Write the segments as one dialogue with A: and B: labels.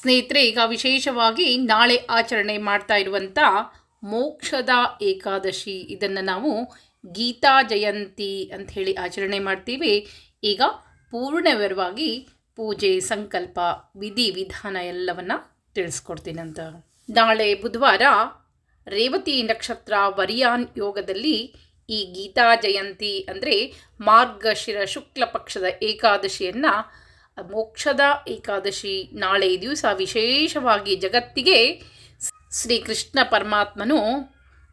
A: ಸ್ನೇಹಿತರೆ, ಈಗ ವಿಶೇಷವಾಗಿ ನಾಳೆ ಆಚರಣೆ ಮಾಡ್ತಾ ಇರುವಂಥ ಮೋಕ್ಷದ ಏಕಾದಶಿ. ಇದನ್ನು ನಾವು ಗೀತಾ ಜಯಂತಿ ಅಂತ ಹೇಳಿ ಆಚರಣೆ ಮಾಡ್ತೀವಿ. ಈಗ ಪೂರ್ಣವಿರವಾಗಿ ಪೂಜೆ, ಸಂಕಲ್ಪ, ವಿಧಿ, ವಿಧಾನ ಎಲ್ಲವನ್ನು ಅಂತ. ನಾಳೆ ಬುಧವಾರ ರೇವತಿ ನಕ್ಷತ್ರ ವರಿಯಾನ್ ಯೋಗದಲ್ಲಿ ಈ ಗೀತಾ ಜಯಂತಿ ಅಂದರೆ ಮಾರ್ಗಶಿರ ಶುಕ್ಲ ಪಕ್ಷದ ಏಕಾದಶಿಯನ್ನು ಮೋಕ್ಷದ ಏಕಾದಶಿ ನಾಳೆ ದಿವಸ ವಿಶೇಷವಾಗಿ ಜಗತ್ತಿಗೆ ಶ್ರೀಕೃಷ್ಣ ಪರಮಾತ್ಮನು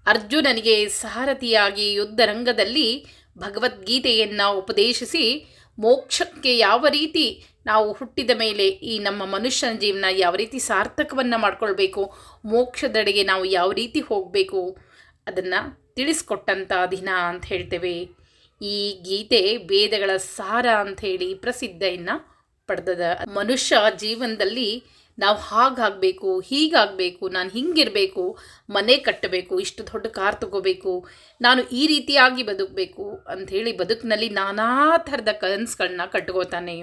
A: ಅರ್ಜುನನಿಗೆ ಸಾರಥಿಯಾಗಿ ಯುದ್ಧರಂಗದಲ್ಲಿ ಭಗವದ್ಗೀತೆಯನ್ನು ಉಪದೇಶಿಸಿ, ಮೋಕ್ಷಕ್ಕೆ ಯಾವ ರೀತಿ ನಾವು ಹುಟ್ಟಿದ ಮೇಲೆ ಈ ನಮ್ಮ ಮನುಷ್ಯನ ಜೀವನ ಯಾವ ರೀತಿ ಸಾರ್ಥಕವನ್ನು ಮಾಡಿಕೊಳ್ಬೇಕು, ಮೋಕ್ಷದೆಡೆಗೆ ನಾವು ಯಾವ ರೀತಿ ಹೋಗಬೇಕು ಅದನ್ನು ತಿಳಿಸ್ಕೊಟ್ಟಂಥ ದಿನ ಅಂತ ಹೇಳ್ತೇವೆ. ಈ ಗೀತೆ ವೇದಗಳ ಸಾರ ಅಂಥೇಳಿ ಪ್ರಸಿದ್ಧಿಯನ್ನು ಪಡೆದದ. ಮನುಷ್ಯ ಜೀವನದಲ್ಲಿ ನಾವು ಹಾಗಾಗಬೇಕು, ಹೀಗಾಗಬೇಕು, ನಾನು ಹಿಂಗಿರಬೇಕು, ಮನೆ ಕಟ್ಟಬೇಕು, ಇಷ್ಟು ದೊಡ್ಡ ಕಾರ್ ತಗೋಬೇಕು, ನಾನು ಈ ರೀತಿಯಾಗಿ ಬದುಕಬೇಕು ಅಂಥೇಳಿ ಬದುಕಿನಲ್ಲಿ ನಾನಾ ಥರದ ಕನಸುಗಳನ್ನ ಕಟ್ಕೋತಾನೆ.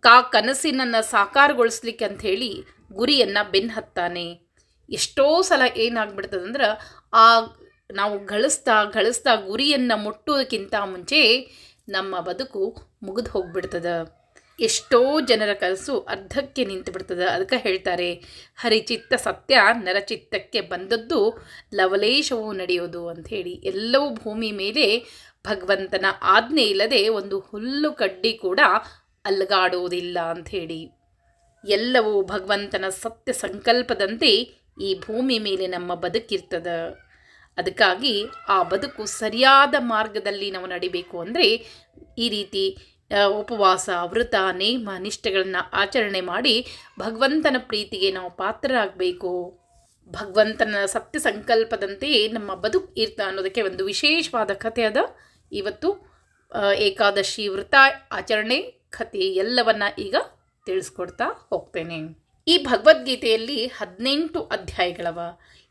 A: ಕಾ ಕನಸಿನನ್ನು ಸಾಕಾರಗೊಳಿಸ್ಲಿಕ್ಕೆ ಅಂಥೇಳಿ ಗುರಿಯನ್ನು ಬೆನ್ನು ಹತ್ತಾನೆ. ಎಷ್ಟೋ ಸಲ ಏನಾಗ್ಬಿಡ್ತದಂದ್ರೆ ಆ ನಾವು ಗಳಿಸ್ತಾ ಗಳಿಸ್ತಾ ಗುರಿಯನ್ನು ಮುಟ್ಟೋದಕ್ಕಿಂತ ಮುಂಚೆ ನಮ್ಮ ಬದುಕು ಮುಗಿದು ಹೋಗ್ಬಿಡ್ತದೆ. ಎಷ್ಟೋ ಜನರ ಕನಸು ಅರ್ಧಕ್ಕೆ ನಿಂತು ಬಿಡ್ತದೆ. ಅದಕ್ಕೆ ಹೇಳ್ತಾರೆ, ಹರಿಚಿತ್ತ ಸತ್ಯ ನರಚಿತ್ತಕ್ಕೆ ಬಂದದ್ದು ಲವಲೇಶವು ನಡೆಯೋದು ಅಂಥೇಳಿ ಎಲ್ಲವೂ ಭೂಮಿ ಮೇಲೆ ಭಗವಂತನ ಆಜ್ಞೆ ಇಲ್ಲದೆ ಒಂದು ಹುಲ್ಲು ಕಡ್ಡಿ ಕೂಡ ಅಲ್ಗಾಡುವುದಿಲ್ಲ ಅಂಥೇಳಿ ಎಲ್ಲವೂ ಭಗವಂತನ ಸತ್ಯ ಸಂಕಲ್ಪದಂತೆ ಈ ಭೂಮಿ ಮೇಲೆ ನಮ್ಮ ಬದುಕಿರ್ತದೆ. ಅದಕ್ಕಾಗಿ ಆ ಬದುಕು ಸರಿಯಾದ ಮಾರ್ಗದಲ್ಲಿ ನಾವು ನಡಿಬೇಕು ಅಂದರೆ ಈ ರೀತಿ ಉಪವಾಸ ವ್ರತ ನೇಮ, ನಿಷ್ಠೆಗಳನ್ನು ಆಚರಣೆ ಮಾಡಿ ಭಗವಂತನ ಪ್ರೀತಿಗೆ ನಾವು ಪಾತ್ರರಾಗಬೇಕು. ಭಗವಂತನ ಸತ್ಯ ಸಂಕಲ್ಪದಂತೆಯೇ ನಮ್ಮ ಬದುಕು ಇರ್ತ ಅನ್ನೋದಕ್ಕೆ ಒಂದು ವಿಶೇಷವಾದ ಕಥೆ ಅದ. ಇವತ್ತು ಏಕಾದಶಿ ವ್ರತ ಆಚರಣೆ ಕಥೆ ಎಲ್ಲವನ್ನ ಈಗ ತಿಳಿಸ್ಕೊಡ್ತಾ ಹೋಗ್ತೇನೆ. ಈ ಭಗವದ್ಗೀತೆಯಲ್ಲಿ ಹದಿನೆಂಟು ಅಧ್ಯಾಯಗಳವ.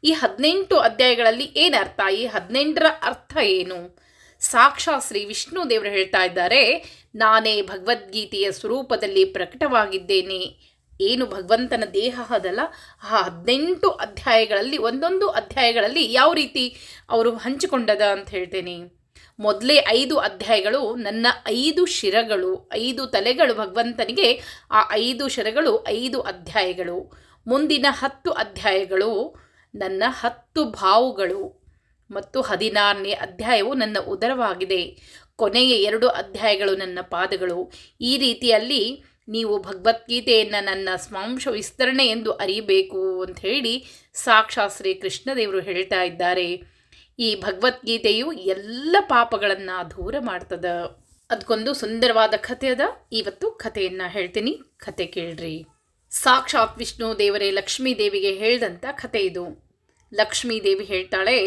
A: ಈ ಹದಿನೆಂಟು ಅಧ್ಯಾಯಗಳಲ್ಲಿ ಏನು ಅರ್ಥ? ಈ ಹದಿನೆಂಟರ ಅರ್ಥ ಏನು? ಸಾಕ್ಷಾತ್ ಶ್ರೀ ವಿಷ್ಣು ದೇವರು ಹೇಳ್ತಾ ಇದ್ದಾರೆ, ನಾನೇ ಭಗವದ್ಗೀತೆಯ ಸ್ವರೂಪದಲ್ಲಿ ಪ್ರಕಟವಾಗಿದ್ದೇನೆ. ಏನು ಭಗವಂತನ ದೇಹ ಅದಲ್ಲ, ಆ ಹದಿನೆಂಟು ಅಧ್ಯಾಯಗಳಲ್ಲಿ, ಒಂದೊಂದು ಅಧ್ಯಾಯಗಳಲ್ಲಿ ಯಾವ ರೀತಿ ಅವರು ಹಂಚಿಕೊಂಡದ ಅಂತ ಹೇಳ್ತೇನೆ. ಮೊದಲೇ ಐದು ಅಧ್ಯಾಯಗಳು, ನನ್ನ ಐದು ಶಿರಗಳು, ಐದು ತಲೆಗಳು ಭಗವಂತನಿಗೆ, ಆ ಐದು ಶಿರಗಳು ಐದು ಅಧ್ಯಾಯಗಳು. ಮುಂದಿನ ಹತ್ತು ಅಧ್ಯಾಯಗಳು, ನನ್ನ ಹತ್ತು ಭಾವುಗಳು. ಮತ್ತು ಹದಿನಾರನೇ ಅಧ್ಯಾಯವು ನನ್ನ ಉದರವಾಗಿದೆ. ಕೊನೆಯ ಎರಡು ಅಧ್ಯಾಯಗಳು ನನ್ನ ಪಾದಗಳು. ಈ ರೀತಿಯಲ್ಲಿ ನೀವು ಭಗವದ್ಗೀತೆಯನ್ನು ನನ್ನ ಸ್ವಾಂಶ ವಿಸ್ತರಣೆ ಎಂದು ಅರಿಯಬೇಕು ಅಂತ ಹೇಳಿ ಸಾಕ್ಷಾತ್ ಶ್ರೀ ಕೃಷ್ಣದೇವರು ಹೇಳ್ತಾ ಇದ್ದಾರೆ. ಈ ಭಗವದ್ಗೀತೆಯು ಎಲ್ಲ ಪಾಪಗಳನ್ನು ದೂರ ಮಾಡ್ತದ. ಅದಕ್ಕೊಂದು ಸುಂದರವಾದ ಕಥೆ ಅದ. ಇವತ್ತು ಕಥೆಯನ್ನು ಹೇಳ್ತೀನಿ. ಕತೆ ಕೇಳ್ರಿ. ಸಾಕ್ಷಾತ್ ವಿಷ್ಣು ದೇವರೇ ಲಕ್ಷ್ಮೀ ದೇವಿಗೆ ಹೇಳ್ದಂಥ ಕಥೆ ಇದು. ಲಕ್ಷ್ಮೀ ದೇವಿ ಹೇಳ್ತಾಳೆ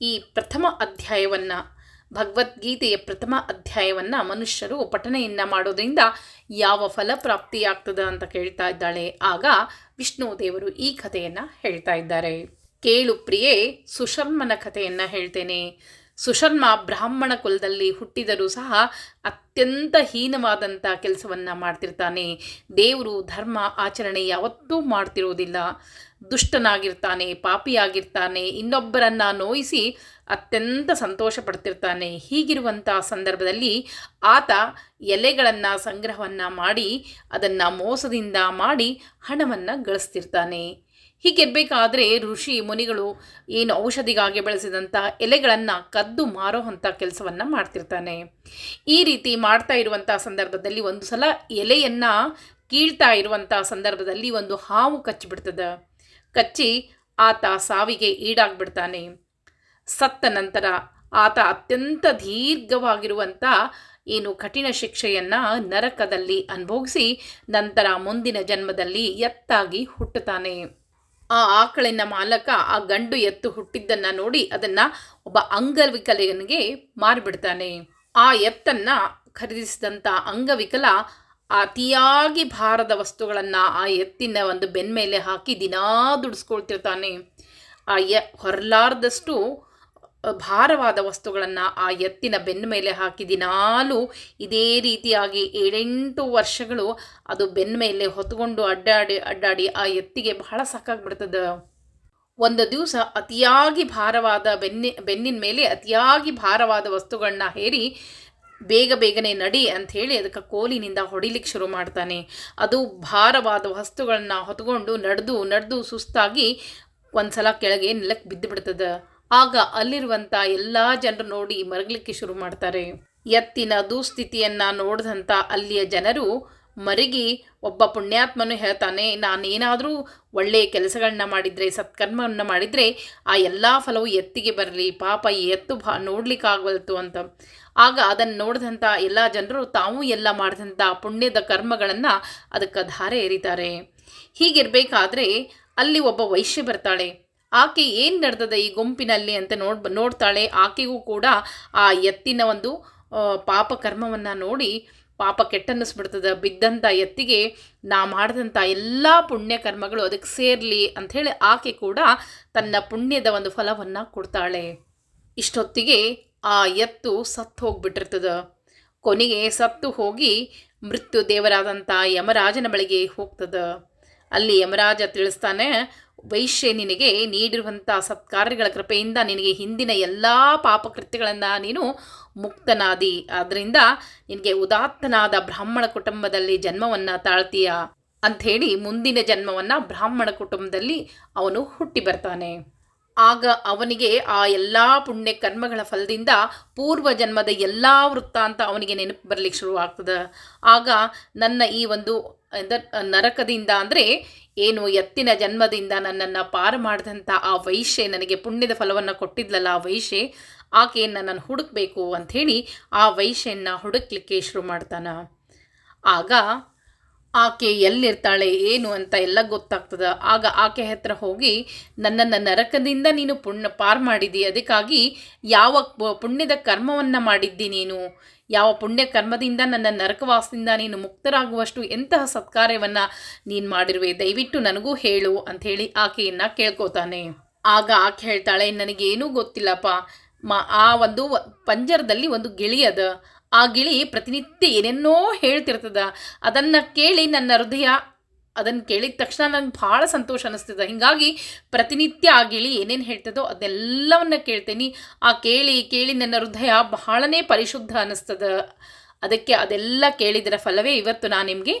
A: ಈ ಪ್ರಥಮ ಅಧ್ಯಾಯವನ್ನು, ಭಗವದ್ಗೀತೆಯ ಪ್ರಥಮ ಅಧ್ಯಾಯವನ್ನು ಮನುಷ್ಯರು ಪಠನೆಯನ್ನು ಮಾಡೋದ್ರಿಂದ ಯಾವ ಫಲಪ್ರಾಪ್ತಿಯಾಗ್ತದ ಅಂತ ಕೇಳ್ತಾ ಇದ್ದಾಳೆ. ಆಗ ವಿಷ್ಣು ದೇವರು ಈ ಕಥೆಯನ್ನು ಹೇಳ್ತಾ ಇದ್ದಾರೆ. ಕೇಳು ಪ್ರಿಯೆ, ಸುಶರ್ಮನ ಕಥೆಯನ್ನು ಹೇಳ್ತೇನೆ. ಸುಶರ್ಮ ಬ್ರಾಹ್ಮಣ ಕುಲದಲ್ಲಿ ಹುಟ್ಟಿದರೂ ಸಹ ಅತ್ಯಂತ ಹೀನವಾದಂಥ ಕೆಲಸವನ್ನು ಮಾಡ್ತಿರ್ತಾನೆ. ದೇವರು ಧರ್ಮ ಆಚರಣೆ ಯಾವತ್ತೂ ಮಾಡ್ತಿರೋದಿಲ್ಲ. ದುಷ್ಟನಾಗಿರ್ತಾನೆ, ಪಾಪಿಯಾಗಿರ್ತಾನೆ, ಇನ್ನೊಬ್ಬರನ್ನು ನೋಯಿಸಿ ಅತ್ಯಂತ ಸಂತೋಷ ಪಡ್ತಿರ್ತಾನೆ ಹೀಗಿರುವಂಥ ಸಂದರ್ಭದಲ್ಲಿ ಆತ ಎಲೆಗಳನ್ನು ಸಂಗ್ರಹವನ್ನು ಮಾಡಿ, ಅದನ್ನು ಮೋಸದಿಂದ ಮಾಡಿ ಹಣವನ್ನು ಗಳಿಸ್ತಿರ್ತಾನೆ. ಹೀಗಿರಬೇಕಾದ್ರೆ ಋಷಿ, ಮುನಿಗಳು ಏನು ಔಷಧಿಗಾಗಿ ಬೆಳೆಸಿದಂಥ ಎಲೆಗಳನ್ನು ಕದ್ದು ಮಾರೋ ಅಂಥ ಕೆಲಸವನ್ನು ಮಾಡ್ತಿರ್ತಾನೆ. ಈ ರೀತಿ ಮಾಡ್ತಾ ಇರುವಂಥ ಸಂದರ್ಭದಲ್ಲಿ ಒಂದು ಸಲ ಎಲೆಯನ್ನು ಕೀಳ್ತಾ ಇರುವಂಥ ಸಂದರ್ಭದಲ್ಲಿ ಒಂದು ಹಾವು ಕಚ್ಚಿಬಿಡ್ತದೆ. ಕಚ್ಚಿ ಆತ ಸಾವಿಗೆ ಈಡಾಗ್ಬಿಡ್ತಾನೆ. ಸತ್ತ ನಂತರ ಆತ ಅತ್ಯಂತ ದೀರ್ಘವಾಗಿರುವಂಥ ಏನು ಕಠಿಣ ಶಿಕ್ಷೆಯನ್ನು ನರಕದಲ್ಲಿ ಅನುಭವಿಸಿ ನಂತರ ಮುಂದಿನ ಜನ್ಮದಲ್ಲಿ ಎತ್ತಾಗಿ ಹುಟ್ಟುತ್ತಾನೆ. ಆ ಆಕಳಿನ ಮಾಲಕ ಆ ಗಂಡು ಎತ್ತು ಹುಟ್ಟಿದ್ದನ್ನು ನೋಡಿ ಅದನ್ನು ಒಬ್ಬ ಅಂಗವಿಕಲನಿಗೆ ಮಾರಿಬಿಡ್ತಾನೆ. ಆ ಎತ್ತನ್ನು ಖರೀದಿಸಿದಂಥ ಅಂಗವಿಕಲ ಅತಿಯಾಗಿ ಭಾರದ ವಸ್ತುಗಳನ್ನು ಆ ಎತ್ತಿನ ಒಂದು ಬೆನ್ಮೇಲೆ ಹಾಕಿ ದಿನಾ ದುಡಿಸ್ಕೊಳ್ತಿರ್ತಾನೆ. ಆ ಎ ಹೊರಲಾರ್ದಷ್ಟು ಭಾರವಾದ ವಸ್ತುಗಳನ್ನು ಆ ಎತ್ತಿನ ಬೆನ್ನ ಮೇಲೆ ಹಾಕಿ ದಿನಾಲೂ ಇದೇ ರೀತಿಯಾಗಿ ಏಳೆಂಟು ವರ್ಷಗಳು ಅದು ಬೆನ್ನ ಮೇಲೆ ಹೊತ್ಕೊಂಡು ಅಡ್ಡಾಡಿ ಅಡ್ಡಾಡಿ ಆ ಎತ್ತಿಗೆ ಬಹಳ ಸಾಕಾಗ್ಬಿಡ್ತದೆ. ಒಂದು ದಿವಸ ಅತಿಯಾಗಿ ಭಾರವಾದ ಬೆನ್ನಿ, ಬೆನ್ನಿನ ಮೇಲೆ ಅತಿಯಾಗಿ ಭಾರವಾದ ವಸ್ತುಗಳನ್ನ ಹೇರಿ ಬೇಗ ಬೇಗನೆ ನಡಿ ಅಂತ ಹೇಳಿ ಅದಕ್ಕೆ ಕೋಲಿನಿಂದ ಹೊಡಿಲಿಕ್ಕೆ ಶುರು ಮಾಡ್ತಾನೆ. ಅದು ಭಾರವಾದ ವಸ್ತುಗಳನ್ನ ಹೊತ್ಕೊಂಡು ನಡೆದು ನಡೆದು ಸುಸ್ತಾಗಿ ಒಂದ್ಸಲ ಕೆಳಗೆ ನೆಲಕ್ಕೆ ಬಿದ್ದು ಬಿಡ್ತದೆ ಆಗ ಅಲ್ಲಿರುವಂಥ ಎಲ್ಲ ಜನರು ನೋಡಿ ಮರಗಲಿಕ್ಕೆ ಶುರು ಮಾಡ್ತಾರೆ. ಎತ್ತಿನ ದುಸ್ಥಿತಿಯನ್ನು ನೋಡಿದಂಥ ಅಲ್ಲಿಯ ಜನರು ಮರಗಿ ಒಬ್ಬ ಪುಣ್ಯಾತ್ಮನು ಹೇಳ್ತಾನೆ, ನಾನೇನಾದರೂ ಒಳ್ಳೆಯ ಕೆಲಸಗಳನ್ನ ಮಾಡಿದರೆ, ಸತ್ಕರ್ಮವನ್ನು ಮಾಡಿದರೆ ಆ ಎಲ್ಲ ಫಲವು ಎತ್ತಿಗೆ ಬರಲಿ, ಪಾಪ ಎತ್ತು ಭಾ ನೋಡ್ಲಿಕ್ಕಾಗಲ್ತು ಅಂತ. ಆಗ ಅದನ್ನು ನೋಡಿದಂಥ ಎಲ್ಲ ಜನರು ತಾವು ಎಲ್ಲ ಮಾಡಿದಂಥ ಪುಣ್ಯದ ಕರ್ಮಗಳನ್ನು ಅದಕ್ಕೆ ಧಾರೆ ಎರಿತಾರೆ. ಹೀಗಿರಬೇಕಾದ್ರೆ ಅಲ್ಲಿ ಒಬ್ಬ ವೈಶ್ಯ ಬರ್ತಾಳೆ. ಆಕೆ ಏನು ನಡೆದದ ಈ ಗುಂಪಿನಲ್ಲಿ ಅಂತ ನೋಡ್ ನೋಡ್ತಾಳೆ. ಆಕೆಗೂ ಕೂಡ ಆ ಎತ್ತಿನ ಒಂದು ಪಾಪ ಕರ್ಮವನ್ನು ನೋಡಿ ಪಾಪ ಕೆಟ್ಟನ್ನಿಸ್ಬಿಡ್ತದೆ ಬಿದ್ದಂಥ ಎತ್ತಿಗೆ ನಾ ಮಾಡಿದಂಥ ಎಲ್ಲ ಪುಣ್ಯ ಕರ್ಮಗಳು ಅದಕ್ಕೆ ಸೇರಲಿ ಅಂಥೇಳಿ ಆಕೆ ಕೂಡ ತನ್ನ ಪುಣ್ಯದ ಒಂದು ಫಲವನ್ನು ಕೊಡ್ತಾಳೆ. ಇಷ್ಟೊತ್ತಿಗೆ ಆ ಎತ್ತು ಸತ್ತು ಹೋಗ್ಬಿಟ್ಟಿರ್ತದೆ. ಕೊನೆಗೆ ಸತ್ತು ಹೋಗಿ ಮೃತ್ಯು ದೇವರಾದಂಥ ಯಮರಾಜನ ಬಳಿಗೆ ಹೋಗ್ತದ. ಅಲ್ಲಿ ಯಮರಾಜ ತಿಳಿಸ್ತಾನೆ ವೈಶ್ಯ ನಿನಗೆ ನೀಡಿರುವಂಥ ಸತ್ಕಾರ್ಯಗಳ ಕೃಪೆಯಿಂದ ನಿನಗೆ ಹಿಂದಿನ ಎಲ್ಲ ಪಾಪಕೃತ್ಯಗಳನ್ನು ನೀನು ಮುಕ್ತನಾದಿ. ಆದ್ದರಿಂದ ನಿನಗೆ ಉದಾತ್ತನಾದ ಬ್ರಾಹ್ಮಣ ಕುಟುಂಬದಲ್ಲಿ ಜನ್ಮವನ್ನು ತಾಳ್ತೀಯ ಅಂಥೇಳಿ ಮುಂದಿನ ಜನ್ಮವನ್ನು ಬ್ರಾಹ್ಮಣ ಕುಟುಂಬದಲ್ಲಿ ಅವನು ಹುಟ್ಟಿ ಬರ್ತಾನೆ. ಆಗ ಅವನಿಗೆ ಆ ಎಲ್ಲ ಪುಣ್ಯ ಕರ್ಮಗಳ ಫಲದಿಂದ ಪೂರ್ವ ಜನ್ಮದ ಎಲ್ಲ ವೃತ್ತಾಂತ ಅವನಿಗೆ ನೆನಪು ಬರಲಿಕ್ಕೆ ಶುರುವಾಗ್ತದೆ. ಆಗ ನನ್ನ ಈ ಒಂದು ಎಂದ, ನರಕದಿಂದ ಅಂದರೆ ಏನು ಎತ್ತಿನ ಜನ್ಮದಿಂದ ನನ್ನನ್ನು ಪಾರು ಮಾಡಿದಂಥ ಆ ವೈಶ್ಯೆ ನನಗೆ ಪುಣ್ಯದ ಫಲವನ್ನು ಕೊಟ್ಟಿದ್ಲಲ್ಲ ಆ ವೈಶ್ಯೆ ಆಕೆಯನ್ನು ನಾನು ಹುಡುಕ್ಬೇಕು ಅಂಥೇಳಿ ಆ ವೈಶ್ಯನ್ನ ಹುಡುಕ್ಲಿಕ್ಕೆ ಶುರು ಮಾಡ್ತಾನ. ಆಗ ಆಕೆ ಎಲ್ಲಿರ್ತಾಳೆ, ಏನು ಅಂತ ಎಲ್ಲ ಗೊತ್ತಾಗ್ತದೆ. ಆಗ ಆಕೆ ಹತ್ರ ಹೋಗಿ, ನನ್ನನ್ನು ನರಕದಿಂದ ನೀನು ಪುಣ್ಯ, ಪಾರು ಮಾಡಿದಿ ಅದಕ್ಕಾಗಿ ಯಾವ ಪುಣ್ಯದ ಕರ್ಮವನ್ನು ಮಾಡಿದ್ದಿ ನೀನು? ಯಾವ ಪುಣ್ಯ ಕರ್ಮದಿಂದ ನನ್ನ ನರಕವಾಸದಿಂದ ನೀನು ಮುಕ್ತರಾಗುವಷ್ಟು ಎಂತಹ ಸತ್ಕಾರ್ಯವನ್ನು ನೀನು ಮಾಡಿರುವೆ? ದಯವಿಟ್ಟು ನನಗೂ ಹೇಳು ಅಂಥೇಳಿ ಆಕೆಯನ್ನು ಕೇಳ್ಕೊತಾನೆ. ಆಗ ಆಕೆ ಹೇಳ್ತಾಳೆ, ನನಗೇನೂ ಗೊತ್ತಿಲ್ಲಪ್ಪ. ಮ, ಆ ಒಂದು ಪಂಜರದಲ್ಲಿ ಒಂದು ಗಿಳಿ ಅದ. ಆ ಗಿಳಿ ಪ್ರತಿನಿತ್ಯ ಏನೇನೋ ಹೇಳ್ತಿರ್ತದ. ಅದನ್ನು ಕೇಳಿ ನನ್ನ ಹೃದಯ ಅದನ್ನು ಕೇಳಿದ ತಕ್ಷಣ ನಂಗೆ ಭಾಳ ಸಂತೋಷ ಅನ್ನಿಸ್ತದೆ ಹೀಗಾಗಿ ಪ್ರತಿನಿತ್ಯ ಆ ಗಿಳಿ ಏನೇನು ಹೇಳ್ತದೋ ಅದೆಲ್ಲವನ್ನ ಕೇಳ್ತೇನೆ. ಆ ಕೇಳಿ ಕೇಳಿ ನನ್ನ ಹೃದಯ ಬಹಳನೇ ಪರಿಶುದ್ಧ ಅನ್ನಿಸ್ತದೆ ಅದಕ್ಕೆ ಅದೆಲ್ಲ ಕೇಳಿದರ ಫಲವೇ ಇವತ್ತು ನಾನು ನಿಮಗೆ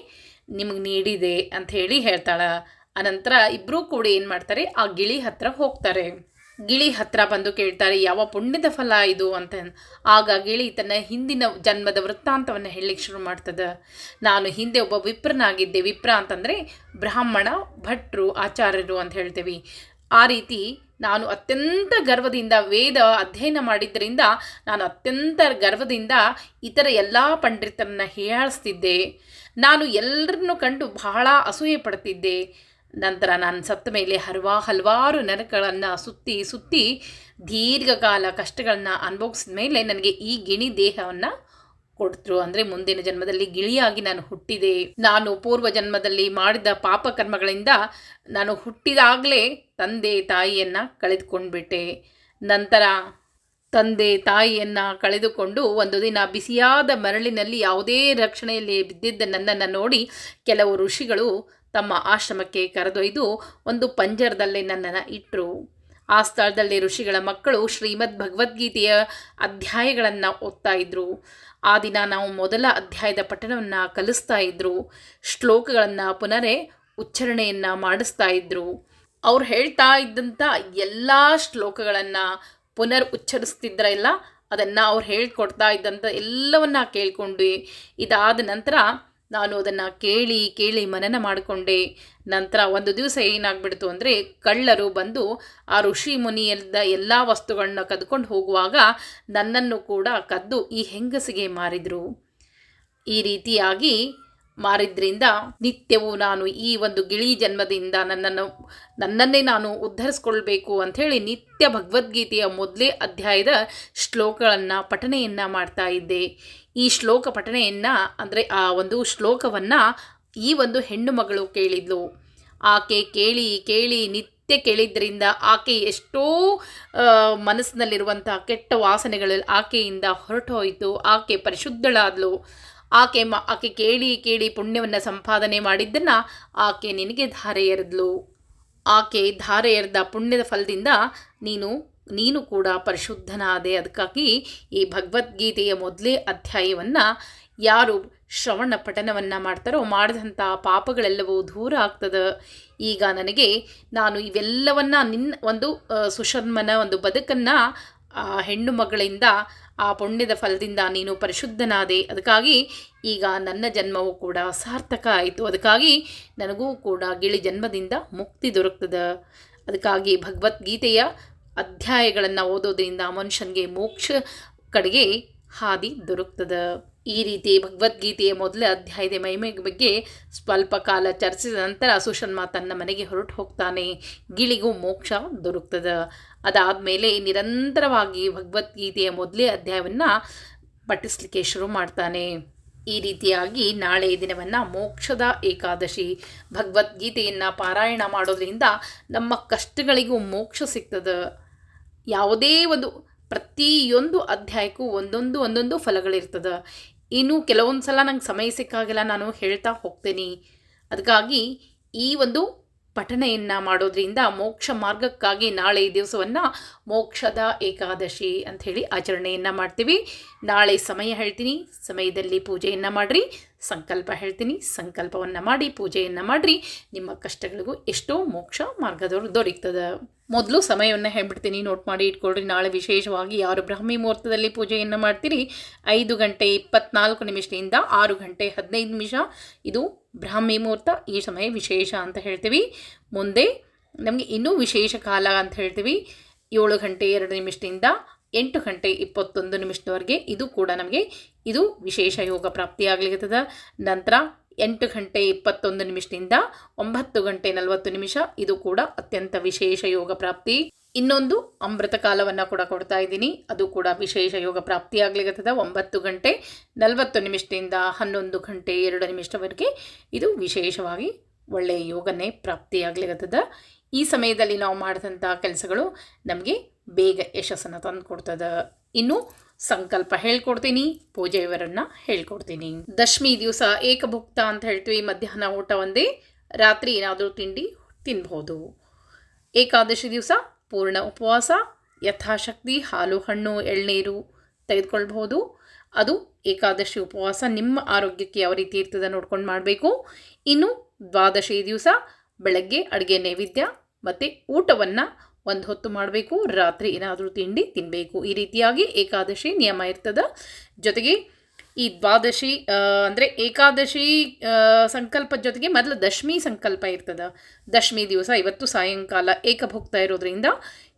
A: ನಿಮಗೆ ನೀಡಿದೆ ಅಂತ ಹೇಳಿ ಹೇಳ್ತಾಳೆ. ಅನಂತರ ಇಬ್ಬರೂ ಕೂಡ ಏನು ಮಾಡ್ತಾರೆ, ಆ ಗಿಳಿ ಹತ್ರ ಹೋಗ್ತಾರೆ. ಗಿಳಿ ಹತ್ರ ಬಂದು ಕೇಳ್ತಾರೆ, ಯಾವ ಪುಣ್ಯದ ಫಲ ಇದು ಅಂತ. ಆಗ ಗಿಳಿ ತನ್ನ ಹಿಂದಿನ ಜನ್ಮದ ವೃತ್ತಾಂತವನ್ನು ಹೇಳಲಿಕ್ಕೆ ಶುರು ಮಾಡ್ತದೆ. ನಾನು ಹಿಂದೆ ಒಬ್ಬ ವಿಪ್ರನಾಗಿದ್ದೆ. ವಿಪ್ರ ಅಂತಂದರೆ ಬ್ರಾಹ್ಮಣ, ಭಟ್ರು, ಆಚಾರ್ಯರು ಅಂತ ಹೇಳ್ತೇವೆ. ಆ ರೀತಿ ನಾನು ಅತ್ಯಂತ ಗರ್ವದಿಂದ ವೇದ ಅಧ್ಯಯನ ಮಾಡಿದ್ದರಿಂದ ನಾನು ಅತ್ಯಂತ ಗರ್ವದಿಂದ ಇತರ ಎಲ್ಲ ಪಂಡಿತರನ್ನ ಹೀಯಾಳಿಸ್ತಿದ್ದೆ ನಾನು ಎಲ್ಲರನ್ನು ಕಂಡು ಬಹಳ ಅಸೂಯೆ ಪಡ್ತಿದ್ದೆ. ನಂತರ ನಾನು ಸತ್ತ ಮೇಲೆ ಹಲವಾ ಹಲವಾರು ನರಕಗಳನ್ನು ಸುತ್ತಿ ಸುತ್ತಿ ದೀರ್ಘಕಾಲ ಕಷ್ಟಗಳನ್ನ ಅನುಭವಿಸಿದ ಮೇಲೆ ನನಗೆ ಈ ಗಿಣಿ ದೇಹವನ್ನು ಕೊಡ್ತರು ಅಂದರೆ ಮುಂದಿನ ಜನ್ಮದಲ್ಲಿ ಗಿಳಿಯಾಗಿ ನಾನು ಹುಟ್ಟಿದೆ. ನಾನು ಪೂರ್ವ ಜನ್ಮದಲ್ಲಿ ಮಾಡಿದ ಪಾಪ ಕರ್ಮಗಳಿಂದ ನಾನು ಹುಟ್ಟಿದಾಗಲೇ ತಂದೆ, ತಾಯಿಯನ್ನು ಕಳೆದುಕೊಂಡ್ಬಿಟ್ಟೆ. ನಂತರ ತಂದೆ, ತಾಯಿಯನ್ನು ಕಳೆದುಕೊಂಡು ಒಂದು ದಿನ ಬಿಸಿಯಾದ ಮರಳಿನಲ್ಲಿ ಯಾವುದೇ ರಕ್ಷಣೆಯಲ್ಲಿ ಬಿದ್ದಿದ್ದ ನನ್ನನ್ನು ನೋಡಿ ಕೆಲವು ಋಷಿಗಳು ತಮ್ಮ ಆಶ್ರಮಕ್ಕೆ ಕರೆದೊಯ್ದು ಒಂದು ಪಂಜರದಲ್ಲಿ ನನ್ನನ್ನು ಇಟ್ಟರು ಆ ಸ್ಥಳದಲ್ಲಿ ಋಷಿಗಳ ಮಕ್ಕಳು ಶ್ರೀಮದ್ ಭಗವದ್ಗೀತೆಯ ಅಧ್ಯಾಯಗಳನ್ನು ಓದ್ತಾ ಇದ್ರು. ಆ ದಿನ ನಾವು ಮೊದಲ ಅಧ್ಯಾಯದ ಪಠಣವನ್ನು ಕಲಿಸ್ತಾ ಇದ್ರು. ಶ್ಲೋಕಗಳನ್ನು ಪುನರೇ ಉಚ್ಚಾರಣೆಯನ್ನು ಮಾಡಿಸ್ತಾ ಇದ್ರು. ಅವ್ರು ಹೇಳ್ತಾ ಇದ್ದಂಥ ಎಲ್ಲ ಶ್ಲೋಕಗಳನ್ನು ಪುನರ್ ಉಚ್ಚರಿಸ್ತಿದ್ರಲ್ಲ ಅದನ್ನು ಅವ್ರು ಹೇಳ್ಕೊಡ್ತಾ ಇದ್ದಂಥ ಎಲ್ಲವನ್ನ ಕೇಳ್ಕೊಂಡು ಇದಾದ ನಂತರ ನಾನು ಅದನ್ನು ಕೇಳಿ ಕೇಳಿ ಮನನ ಮಾಡಿಕೊಂಡೆ. ನಂತರ ಒಂದು ದಿವಸ ಏನಾಗ್ಬಿಡ್ತು ಅಂದರೆ ಕಳ್ಳರು ಬಂದು ಆ ಋಷಿ ಮುನಿಯಲ್ದ ಎಲ್ಲ ವಸ್ತುಗಳನ್ನ ಕದ್ಕೊಂಡು ಹೋಗುವಾಗ ನನ್ನನ್ನು ಕೂಡ ಕದ್ದು ಈ ಹೆಂಗಸಿಗೆ ಮಾರಿದರು. ಈ ರೀತಿಯಾಗಿ ಮಾರಿದ್ರಿಂದ ನಿತ್ಯವೂ ನಾನು ಈ ಒಂದು ಗಿಳಿ ಜನ್ಮದಿಂದ ನನ್ನನ್ನು, ನನ್ನನ್ನೇ ನಾನು ಉದ್ಧರಿಸ್ಕೊಳ್ಬೇಕು ಅಂಥೇಳಿ ನಿತ್ಯ ಭಗವದ್ಗೀತೆಯ ಮೊದಲೇ ಅಧ್ಯಾಯದ ಶ್ಲೋಕಗಳನ್ನು ಪಠನೆಯನ್ನು ಮಾಡ್ತಾ ಇದ್ದೆ. ಈ ಶ್ಲೋಕ ಪಠಣೆಯನ್ನು ಅಂದರೆ ಆ ಒಂದು ಶ್ಲೋಕವನ್ನು ಈ ಒಂದು ಹೆಣ್ಣು ಮಗಳು ಕೇಳಿದ್ಲು. ಆಕೆ ಕೇಳಿ ಕೇಳಿ ನಿತ್ಯ ಕೇಳಿದ್ರಿಂದ ಆಕೆ ಎಷ್ಟೋ ಮನಸ್ಸಿನಲ್ಲಿರುವಂಥ ಕೆಟ್ಟ ವಾಸನೆಗಳಲ್ಲಿ ಆಕೆಯಿಂದ ಹೊರಟು ಹೋಯಿತು ಆಕೆ ಪರಿಶುದ್ಧಳಾದಳು ಆಕೆ ಮ, ಆಕೆ ಕೇಳಿ ಕೇಳಿ ಪುಣ್ಯವನ್ನು ಸಂಪಾದನೆ ಮಾಡಿದ್ದನ್ನು ಆಕೆ ನಿನಗೆ ಧಾರೆ ಎರೆದ್ಲು. ಆಕೆ ಧಾರೆ ಎರೆದ ಪುಣ್ಯದ ಫಲದಿಂದ ನೀನು ನೀನು ಕೂಡ ಪರಿಶುದ್ಧನಾದೆ. ಅದಕ್ಕಾಗಿ ಈ ಭಗವದ್ಗೀತೆಯ ಮೊದಲೇ ಅಧ್ಯಾಯವನ್ನು ಯಾರು ಶ್ರವಣ ಪಠನವನ್ನು ಮಾಡ್ತಾರೋ ಮಾಡಿದಂಥ ಪಾಪಗಳೆಲ್ಲವೂ ದೂರ ಆಗ್ತದೆ. ಈಗ ನನಗೆ ನಾನು ಇವೆಲ್ಲವನ್ನ ನಿನ್ನ ಒಂದು ಸುಶರ್ಮನ ಒಂದು ಬದುಕನ್ನು ಹೆಣ್ಣು ಮಗಳಿಂದ ಆ ಪುಣ್ಯದ ಫಲದಿಂದ ನೀನು ಪರಿಶುದ್ಧನಾದೆ. ಅದಕ್ಕಾಗಿ ಈಗ ನನ್ನ ಜನ್ಮವೂ ಕೂಡ ಸಾರ್ಥಕ ಆಯಿತು. ಅದಕ್ಕಾಗಿ ನನಗೂ ಕೂಡ ಗಿಳಿ ಜನ್ಮದಿಂದ ಮುಕ್ತಿ ದೊರಕ್ತದೆ. ಅದಕ್ಕಾಗಿ ಭಗವದ್ಗೀತೆಯ ಅಧ್ಯಾಯಗಳನ್ನು ಓದೋದ್ರಿಂದ ಮನುಷ್ಯನಿಗೆ ಮೋಕ್ಷ ಕಡೆಗೆ ಹಾದಿ ದೊರಕ್ತದೆ. ಈ ರೀತಿ ಭಗವದ್ಗೀತೆಯ ಮೊದಲ ಅಧ್ಯಾಯದ ಮಹಿಮೆ ಬಗ್ಗೆ ಸ್ವಲ್ಪ ಕಾಲ ಚರ್ಚಿಸಿದ ನಂತರ ಸುಷನ್ಮ ತನ್ನ ಮನೆಗೆ ಹೊರಟು ಹೋಗ್ತಾನೆ. ಗಿಳಿಗೂ ಮೋಕ್ಷ ದೊರಕ್ತದೆ. ಅದಾದಮೇಲೆ ನಿರಂತರವಾಗಿ ಭಗವದ್ಗೀತೆಯ ಮೊದಲೇ ಅಧ್ಯಾಯವನ್ನು ಪಠಿಸ್ಲಿಕ್ಕೆ ಶುರು ಮಾಡ್ತಾನೆ. ಈ ರೀತಿಯಾಗಿ ನಾಳೆ ದಿನವನ್ನು ಮೋಕ್ಷದ ಏಕಾದಶಿ. ಭಗವದ್ಗೀತೆಯನ್ನು ಪಾರಾಯಣ ಮಾಡೋದ್ರಿಂದ ನಮ್ಮ ಕಷ್ಟಗಳಿಗೂ ಮೋಕ್ಷ ಸಿಗ್ತದೆ. ಯಾವುದೇ ಒಂದು ಪ್ರತಿಯೊಂದು ಅಧ್ಯಾಯಕ್ಕೂ ಒಂದೊಂದು ಒಂದೊಂದು ಫಲಗಳಿರ್ತದೆ. ಇನ್ನು ಕೆಲವೊಂದು ಸಲ ನಂಗೆ ಸಮಯ ಸಿಕ್ಕಾಗೆಲ್ಲ ನಾನು ಹೇಳ್ತಾ ಹೋಗ್ತೇನೆ. ಅದಕ್ಕಾಗಿ ಈ ಒಂದು ಪಠಣೆಯನ್ನು ಮಾಡೋದ್ರಿಂದ ಮೋಕ್ಷ ಮಾರ್ಗಕ್ಕಾಗಿ ನಾಳೆ ದಿವಸವನ್ನು ಮೋಕ್ಷದ ಏಕಾದಶಿ ಅಂಥೇಳಿ ಆಚರಣೆಯನ್ನು ಮಾಡ್ತೀವಿ. ನಾಳೆ ಸಮಯ ಹೇಳ್ತೀನಿ. ಸಮಯದಲ್ಲಿ ಪೂಜೆಯನ್ನು ಮಾಡಿರಿ. ಸಂಕಲ್ಪ ಹೇಳ್ತೀನಿ. ಸಂಕಲ್ಪವನ್ನು ಮಾಡಿ, ಪೂಜೆಯನ್ನು ಮಾಡಿರಿ. ನಿಮ್ಮ ಕಷ್ಟಗಳಿಗೂ ಎಷ್ಟೋ ಮೋಕ್ಷ ಮಾರ್ಗದವ್ರು ದೊರೀತದೆ ಮೊದಲು ಸಮಯವನ್ನು ಹೇಳ್ಬಿಡ್ತೀನಿ. ನೋಟ್ ಮಾಡಿ ಇಟ್ಕೊಳ್ರಿ. ನಾಳೆ ವಿಶೇಷವಾಗಿ ಯಾರು ಬ್ರಾಹ್ಮಿ ಮುಹೂರ್ತದಲ್ಲಿ ಪೂಜೆಯನ್ನು ಮಾಡ್ತೀರಿ? ಐದು ಗಂಟೆ ಇಪ್ಪತ್ನಾಲ್ಕು ನಿಮಿಷದಿಂದ ಆರು ಗಂಟೆ ಹದಿನೈದು ನಿಮಿಷ. ಇದು ಬ್ರಾಹ್ಮಿ ಮುಹೂರ್ತ, ಈ ಸಮಯ ವಿಶೇಷ ಅಂತ ಹೇಳ್ತೀವಿ. ಮುಂದೆ ನಮಗೆ ಇನ್ನೂ ವಿಶೇಷ ಕಾಲ ಅಂತ ಹೇಳ್ತೀವಿ. ಏಳು ಗಂಟೆ ಎರಡು ನಿಮಿಷದಿಂದ ಎಂಟು ಗಂಟೆ ಇಪ್ಪತ್ತೊಂದು ನಿಮಿಷದವರೆಗೆ ಇದು ಕೂಡ ನಮಗೆ ಇದು ವಿಶೇಷ ಯೋಗ ಪ್ರಾಪ್ತಿಯಾಗಲಿರ್ತದ ನಂತರ ಎಂಟು ಗಂಟೆ ಇಪ್ಪತ್ತೊಂದು ನಿಮಿಷದಿಂದ ಒಂಬತ್ತು ಗಂಟೆ ನಲವತ್ತು ನಿಮಿಷ ಇದು ಕೂಡ ಅತ್ಯಂತ ವಿಶೇಷ ಯೋಗ ಪ್ರಾಪ್ತಿ. ಇನ್ನೊಂದು ಅಮೃತ ಕಾಲವನ್ನು ಕೂಡ ಕೊಡ್ತಾ ಇದ್ದೀನಿ. ಅದು ಕೂಡ ವಿಶೇಷ ಯೋಗ ಪ್ರಾಪ್ತಿಯಾಗಲಿರ್ತದ ಒಂಬತ್ತು ಗಂಟೆ ನಲವತ್ತು ನಿಮಿಷದಿಂದ ಹನ್ನೊಂದು ಗಂಟೆ ಎರಡು ನಿಮಿಷದವರೆಗೆ ಇದು ವಿಶೇಷವಾಗಿ ಒಳ್ಳೆಯ ಯೋಗನೇ ಪ್ರಾಪ್ತಿಯಾಗಲಿರ್ತದ ಈ ಸಮಯದಲ್ಲಿ ನಾವು ಮಾಡಿದಂಥ ಕೆಲಸಗಳು ನಮಗೆ ಬೇಗ ಯಶಸ್ಸನ್ನು ತಂದು ಕೊಡ್ತದೆ ಇನ್ನು ಸಂಕಲ್ಪ ಹೇಳ್ಕೊಡ್ತೀನಿ, ಪೂಜೆ ವಿವರನ್ನ ಹೇಳ್ಕೊಡ್ತೀನಿ. ದಶಮಿ ದಿವಸ ಏಕಭುಕ್ತ ಅಂತ ಹೇಳ್ತೀವಿ, ಮಧ್ಯಾಹ್ನ ಊಟ ಒಂದೇ, ರಾತ್ರಿ ಏನಾದರೂ ತಿಂಡಿ ತಿನ್ಬೋದು. ಏಕಾದಶಿ ದಿವಸ ಪೂರ್ಣ ಉಪವಾಸ, ಯಥಾಶಕ್ತಿ, ಹಾಲು, ಹಣ್ಣು, ಎಳ್ನೀರು ತೆಗೆದುಕೊಳ್ಬಹುದು. ಅದು ಏಕಾದಶಿ ಉಪವಾಸ ನಿಮ್ಮ ಆರೋಗ್ಯಕ್ಕೆ ಯಾವ ರೀತಿ ಇರ್ತದೆ ನೋಡ್ಕೊಂಡು ಮಾಡಬೇಕು. ಇನ್ನು ದ್ವಾದಶಿ ದಿವಸ ಬೆಳಗ್ಗೆ ಅಡುಗೆ ನೈವೇದ್ಯ ಮತ್ತು ಊಟವನ್ನು ಒಂದು ಹೊತ್ತು ಮಾಡಬೇಕು, ರಾತ್ರಿ ಏನಾದರೂ ತಿಂಡಿ ತಿನ್ನಬೇಕು ಈ ರೀತಿಯಾಗಿ ಏಕಾದಶಿ ನಿಯಮ ಇರ್ತದೆ. ಜೊತೆಗೆ ಈ ದ್ವಾದಶಿ ಅಂದರೆ ಏಕಾದಶಿ ಸಂಕಲ್ಪ ಜೊತೆಗೆ ಮೊದಲು ದಶಮಿ ಸಂಕಲ್ಪ ಇರ್ತದೆ. ದಶಮಿ ದಿವಸ ಇವತ್ತು ಸಾಯಂಕಾಲ ಏಕಭುಕ್ತ ಇರೋದ್ರಿಂದ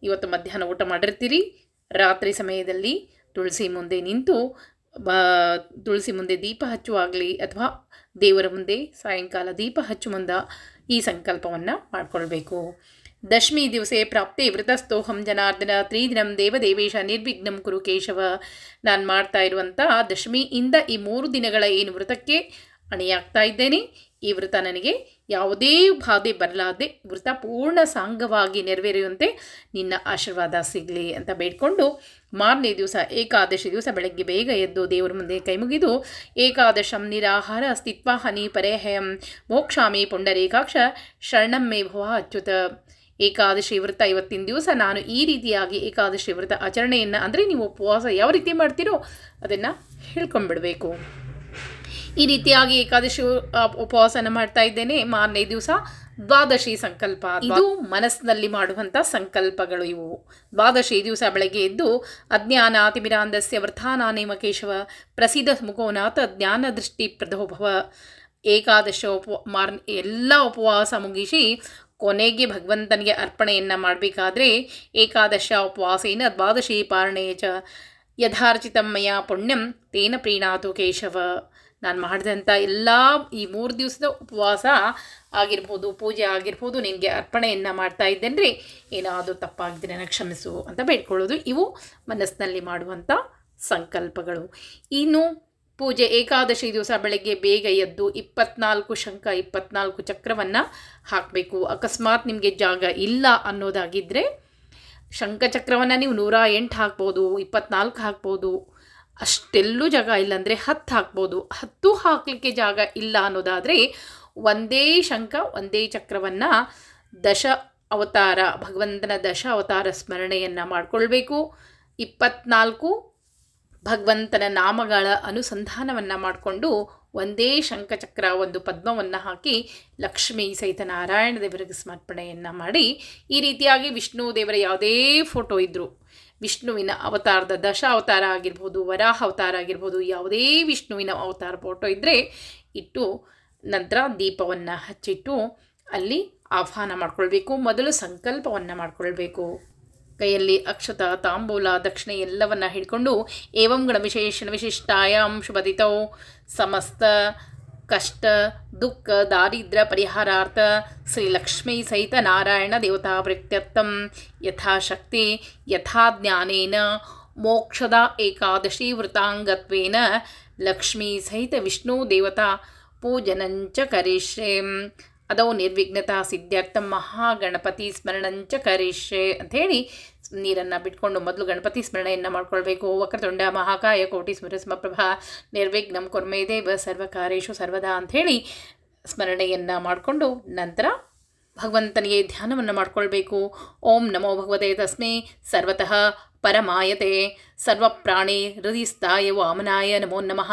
A: ಇವತ್ತು ಮಧ್ಯಾಹ್ನ ಊಟ ಮಾಡಿರ್ತೀರಿ. ರಾತ್ರಿ ಸಮಯದಲ್ಲಿ ತುಳಸಿ ಮುಂದೆ ನಿಂತು ತುಳಸಿ ಮುಂದೆ ದೀಪ ಹಚ್ಚುವಾಗಲಿ ಅಥವಾ ದೇವರ ಮುಂದೆ ಸಾಯಂಕಾಲ ದೀಪ ಹಚ್ಚು ಮುಂದ ಈ ಸಂಕಲ್ಪವನ್ನು ಮಾಡಿಕೊಳ್ಬೇಕು. ದಶಮಿ ದಿವಸೆ ಪ್ರಾಪ್ತೆ ವೃತಸ್ತೋಹಂ ಜನಾರ್ದನ, ತ್ರಿದಿನಂ ದೇವದೇವೇಶ ನಿರ್ವಿಘ್ನಂ ಕುರು ಕೇಶವ. ನಾನು ಮಾಡ್ತಾ ಇರುವಂಥ ದಶಮಿಯಿಂದ ಈ ಮೂರು ದಿನಗಳ ಏನು ವ್ರತಕ್ಕೆ ಅಣಿಯಾಗ್ತಾ ಇದ್ದೇನೆ. ಈ ವ್ರತ ನನಗೆ ಯಾವುದೇ ಬಾಧೆ ಬರಲಾದೆ ವೃತಪೂರ್ಣ ಪೂರ್ಣ ಸಾಂಗವಾಗಿ ನೆರವೇರುವಂತೆ ನಿನ್ನ ಆಶೀರ್ವಾದ ಸಿಗಲಿ ಅಂತ ಬೇಡ್ಕೊಂಡು ಮಾರನೇ ದಿವಸ, ಏಕಾದಶಿ ದಿವಸ ಬೆಳಗ್ಗೆ ಬೇಗ ಎದ್ದು ದೇವರ ಮುಂದೆ ಕೈ ಮುಗಿದು ಏಕಾದಶಂ ನಿರಾಹಾರ ಸ್ಥಿತ್ವಾಹನಿ ಪರೇಹಯಂ ಮೋಕ್ಷಾಮಿ ಪುಂಡರೇಕಾಕ್ಷ ಶರಣಂ ಮೇ ಭವ ಅಚ್ಯುತ. ಏಕಾದಶಿ ವ್ರತ ಇವತ್ತಿನ ದಿವಸ, ನಾನು ಈ ರೀತಿಯಾಗಿ ಏಕಾದಶಿ ವ್ರತ ಆಚರಣೆಯನ್ನು ಅಂದರೆ ನೀವು ಉಪವಾಸ ಯಾವ ರೀತಿ ಮಾಡ್ತೀರೋ ಅದನ್ನು ಹೇಳ್ಕೊಂಡ್ಬಿಡಬೇಕು. ಈ ರೀತಿಯಾಗಿ ಏಕಾದಶಿ ಉಪವಾಸನ ಮಾಡ್ತಾ ಇದ್ದೇನೆ. ಮಾರನೇ ದಿವಸ ದ್ವಾದಶಿ ಸಂಕಲ್ಪ. ಇದು ಮನಸ್ಸಿನಲ್ಲಿ ಮಾಡುವಂಥ ಸಂಕಲ್ಪಗಳು ಇವು. ದ್ವಾದಶಿ ದಿವಸ ಬೆಳಗ್ಗೆ ಎದ್ದು ಅಜ್ಞಾನ ತಿಮಿರಾಂಧಸ್ಯ ವೃಥಾನಾನೇಮ ಕೇಶವ ಪ್ರಸಿದ್ಧ ಮುಖೋನಾಥ ಜ್ಞಾನ ದೃಷ್ಟಿ ಪ್ರದೋಭವ ಏಕಾದಶ ಉಪ ಮಾರ್ ಎಲ್ಲ ಉಪವಾಸ ಮುಗಿಸಿ ಕೊನೆಗೆ ಭಗವಂತನಿಗೆ ಅರ್ಪಣೆಯನ್ನು ಮಾಡಬೇಕಾದ್ರೆ ಏಕಾದಶ ಉಪವಾಸೇನ ದ್ವಾದಶಿ ಪಾರಣೆಯ ಚ ಯಥಾರ್ಚಿತಮಯ ಪುಣ್ಯಂ ತೇನ ಪ್ರೀಣಾತು ಕೇಶವ. ನಾನು ಮಾಡಿದಂಥ ಎಲ್ಲ ಈ ಮೂರು ದಿವಸದ ಉಪವಾಸ ಆಗಿರ್ಬೋದು, ಪೂಜೆ ಆಗಿರ್ಬೋದು, ನಿನಗೆ ಅರ್ಪಣೆಯನ್ನು ಮಾಡ್ತಾ ಇದ್ದೇನೆ ರೀ ಏನಾದರೂ ತಪ್ಪಾಗಿದ್ದರೆ ನನಗೆ ಕ್ಷಮಿಸು ಅಂತ ಬೇಡ್ಕೊಳ್ಳೋದು. ಇವು ಮನಸ್ಸಿನಲ್ಲಿ ಮಾಡುವಂಥ ಸಂಕಲ್ಪಗಳು. ಇನ್ನು ಪೂಜೆ ಏಕಾದಶಿ ದಿವಸ ಬೆಳಗ್ಗೆ ಬೇಗ ಎದ್ದು ಇಪ್ಪತ್ನಾಲ್ಕು ಶಂಖ, ಇಪ್ಪತ್ನಾಲ್ಕು ಚಕ್ರವನ್ನು ಹಾಕಬೇಕು. ಅಕಸ್ಮಾತ್ ನಿಮಗೆ ಜಾಗ ಇಲ್ಲ ಅನ್ನೋದಾಗಿದ್ದರೆ ಶಂಖಚಕ್ರವನ್ನು ನೀವು ನೂರ ಎಂಟು ಹಾಕ್ಬೋದು, ಇಪ್ಪತ್ನಾಲ್ಕು ಹಾಕ್ಬೋದು ಅಷ್ಟೆಲ್ಲೂ ಜಾಗ ಇಲ್ಲಾಂದರೆ ಹತ್ತು ಹಾಕ್ಬೋದು. ಹತ್ತು ಹಾಕಲಿಕ್ಕೆ ಜಾಗ ಇಲ್ಲ ಅನ್ನೋದಾದರೆ ಒಂದೇ ಶಂಖ, ಒಂದೇ ಚಕ್ರವನ್ನು ದಶ ಅವತಾರ, ಭಗವಂತನ ದಶ ಅವತಾರ ಸ್ಮರಣೆಯನ್ನು ಮಾಡಿಕೊಳ್ಬೇಕು. ಇಪ್ಪತ್ನಾಲ್ಕು ಭಗವಂತನ ನಾಮಗಳ ಅನುಸಂಧಾನವನ್ನು ಮಾಡಿಕೊಂಡು ಒಂದೇ ಶಂಖಚಕ್ರ ಒಂದು ಪದ್ಮವನ್ನು ಹಾಕಿ ಲಕ್ಷ್ಮೀ ಸಹಿತ ನಾರಾಯಣ ದೇವರಿಗೆ ಸಮರ್ಪಣೆಯನ್ನು ಮಾಡಿ ಈ ರೀತಿಯಾಗಿ ವಿಷ್ಣು ದೇವರ ಯಾವುದೇ ಫೋಟೋ ಇದ್ದರೂ ವಿಷ್ಣುವಿನ ಅವತಾರದ ದಶ ಅವತಾರ ಆಗಿರ್ಬೋದು, ವರಾಹ ಅವತಾರ ಆಗಿರ್ಬೋದು, ಯಾವುದೇ ವಿಷ್ಣುವಿನ ಅವತಾರ ಫೋಟೋ ಇದ್ದರೆ ಇಟ್ಟು ನಂತರ ದೀಪವನ್ನು ಹಚ್ಚಿಟ್ಟು ಅಲ್ಲಿ ಆಹ್ವಾನ ಮಾಡ್ಕೊಳ್ಬೇಕು. ಮೊದಲು ಸಂಕಲ್ಪವನ್ನು ಮಾಡಿಕೊಳ್ಬೇಕು. ಕೈಯಲ್ಲಿ ಅಕ್ಷತ, ತಾಂಬೂಲ, ದಕ್ಷಿಣೆ ಎಲ್ಲವನ್ನ ಹಿಡ್ಕೊಂಡು ಏವಂ ಗಣವಿಶೇಷಣ ವಿಶಿಷ್ಟಾಯಾಂ ಶುಭದಿತೌ ಸಮಸ್ತ ಕಷ್ಟ, ದುಃಖ ದಾರಿದ್ರ್ಯ ಪರಿಹಾರಾರ್ಥ ಶ್ರೀ ಲಕ್ಷ್ಮೀ ಸಹಿತ ನಾರಾಯಣ ದೇವತಾ ಪ್ರೀತ್ಯರ್ಥಂ ಯಥಾಶಕ್ತಿ ಯಥಾ ಜ್ಞಾನೇನ ಮೋಕ್ಷದ ಏಕಾದಶಿ ವೃತಾಂಗತ್ವೇನ ಲಕ್ಷ್ಮೀ ಸಹಿತ ವಿಷ್ಣು ದೇವತಾ ಪೂಜನಂಚ ಕರಿಷ್ಯೆ. ಅದೋ ನಿರ್ವಿಘ್ನತಾ ಸಿದ್ಧಾರ್ಥ ಮಹಾಗಣಪತಿ ಸ್ಮರಣಂಚ ಕರಿಷ್ಯೆ ಅಂಥೇಳಿ ನೀರನ್ನು ಬಿಟ್ಕೊಂಡು ಮೊದಲು ಗಣಪತಿ ಸ್ಮರಣೆಯನ್ನು ಮಾಡ್ಕೊಳ್ಬೇಕು. ವಕ್ರತುಂಡ, ಮಹಾಕಾಯ, ಕೋಟಿ ಸ್ಮರ, ಸಮಪ್ರಭಾ, ನಿರ್ವಿಘ್ನಂ ಕುರ್ಮೇ ದೇವ, ಸರ್ವಕಾರೇಶು ಸರ್ವದಾ ಅಂಥೇಳಿ ಸ್ಮರಣೆಯನ್ನು ಮಾಡಿಕೊಂಡು ನಂತರ ಭಗವಂತನಿಗೆ ಧ್ಯಾನವನ್ನು ಮಾಡ್ಕೊಳ್ಬೇಕು. ಓಂ ನಮೋ ಭಗವತೆ ತಸ್ಮೈ. ಸರ್ವತಃ ಪರಮಾಯತೆ. ಸರ್ವಪ್ರಾಣಿ ಹೃದಯಸ್ಥಾಯ ವಾಮನಾಯ ನಮೋ ನಮಃ.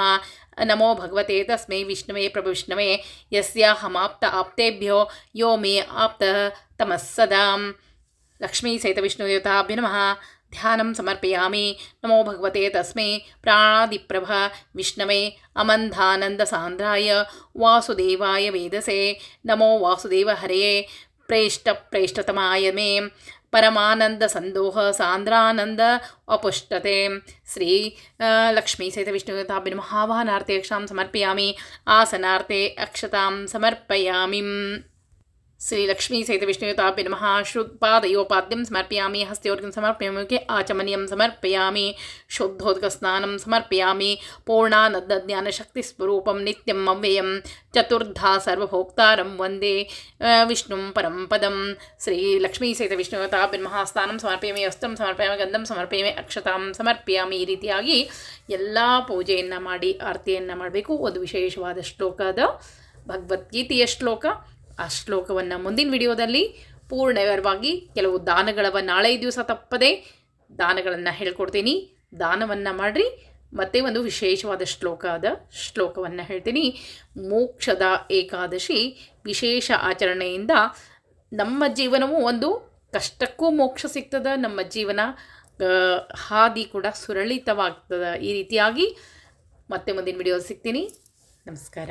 A: ನಮೋ ಭಗವತೆ ತಸ್ಮೈ. ವಿಷ್ಣುವೇ, ಪ್ರಭು ವಿಷ್ಣುವೇ. ಯಸ್ಯಾಹಮಾಪ್ತ ಆಪ್ತೇಭ್ಯೋ. ಯೋ ಮೇ ಆಪ್ತ ತಮಃ లక్ష్మీ సైత విష్ణుదేవతాభ్య నమ ధ్యానం సమర్పయామి నమో భగవతే తస్మే ప్రాణాదిప్రభ విష్ణవే అమంధానంద సాంద్రాయ వాసుదేవాయ వేదసే నమో వాసుదేవ హరే ప్రేష్ట ప్రేష్టతమాయ మే పరమానంద సందోహ సాంద్రానంద అపుష్టతే శ్రీ లక్ష్మీ సహిత విష్ణుతాభిన్ మహావాహనార్థేక్షాం సమర్పయామి ఆసనార్థే అక్షతాం సమర్పయామి ಅಕ್ಷತಾಂ ಸಮರ್ಪಯಾಮಿ ಶ್ರೀ ಲಕ್ಷ್ಮೀ ಸಹಿತ ವಿಷ್ಣುತಾಭ್ಯ ನಮಃ ಶ್ರುತ್ಪಾದಯೋಪಾದ್ಯಂ ಸಮರ್ಪಯಾಮಿ ಹಸ್ತ್ಯೋರ್ಗಂ ಸಮರ್ಪಯಾಮಿ ಆಚಮನೀಯಂ ಸಮರ್ಪಯಾಮಿ ಶುದ್ಧೋದಕಸ್ನಾನಂ ಸಮರ್ಪಯಾಮಿ ಪೂರ್ಣಾನಂದ ಜ್ಞಾನಶಕ್ತಿಸ್ವರೂಪಂ ನಿತ್ಯಂ ಅವ್ಯಯಂ ಚತುರ್ಧಾ ಸರ್ವಭೋಕ್ತಾರಂ ವಂದೇ ವಿಷ್ಣುಂ ಪರಂ ಪದಂ ಶ್ರೀ ಲಕ್ಷ್ಮೀ ಸಹಿತ ವಿಷ್ಣುತಾಭ್ಯ ನಮಃ ಸ್ನಾನಂ ಸಮರ್ಪಯಾಮಿ ವಸ್ತ್ರಂ ಸಮರ್ಪಯಾಮಿ ಗಂಧಂ ಸಮರ್ಪಯಾಮಿ ಅಕ್ಷತಾಂ ಸಮರ್ಪಯಾಮಿ ಈ ರೀತಿಯಾಗಿ ಎಲ್ಲ ಪೂಜೆಯನ್ನು ಮಾಡಿ ಆರತಿಯನ್ನು ಮಾಡಬೇಕು ಒಂದು ವಿಶೇಷವಾದ ಶ್ಲೋಕದ ಭಗವದ್ಗೀತೆಯ ಶ್ಲೋಕ ಆ ಶ್ಲೋಕವನ್ನು ಮುಂದಿನ ವಿಡಿಯೋದಲ್ಲಿ ಪೂರ್ಣವಾಗಿ ಕೆಲವು ದಾನಗಳವ ನಾಳೆ ದಿವಸ ತಪ್ಪದೆ ದಾನಗಳನ್ನು ಹೇಳ್ಕೊಡ್ತೀನಿ. ದಾನವನ್ನು ಮಾಡಿರಿ. ಮತ್ತೆ ಒಂದು ವಿಶೇಷವಾದ ಶ್ಲೋಕದ ಶ್ಲೋಕವನ್ನು ಹೇಳ್ತೀನಿ. ಮೋಕ್ಷದ ಏಕಾದಶಿ ವಿಶೇಷ ಆಚರಣೆಯಿಂದ ನಮ್ಮ ಜೀವನವು ಒಂದು ಕಷ್ಟಕ್ಕೂ ಮೋಕ್ಷ ಸಿಗ್ತದೆ. ನಮ್ಮ ಜೀವನ ಹಾದಿ ಕೂಡ ಸುರಳಿತವಾಗ್ತದೆ. ಈ ರೀತಿಯಾಗಿ ಮತ್ತೆ ಮುಂದಿನ ವಿಡಿಯೋ ಸಿಗ್ತೀನಿ. ನಮಸ್ಕಾರ.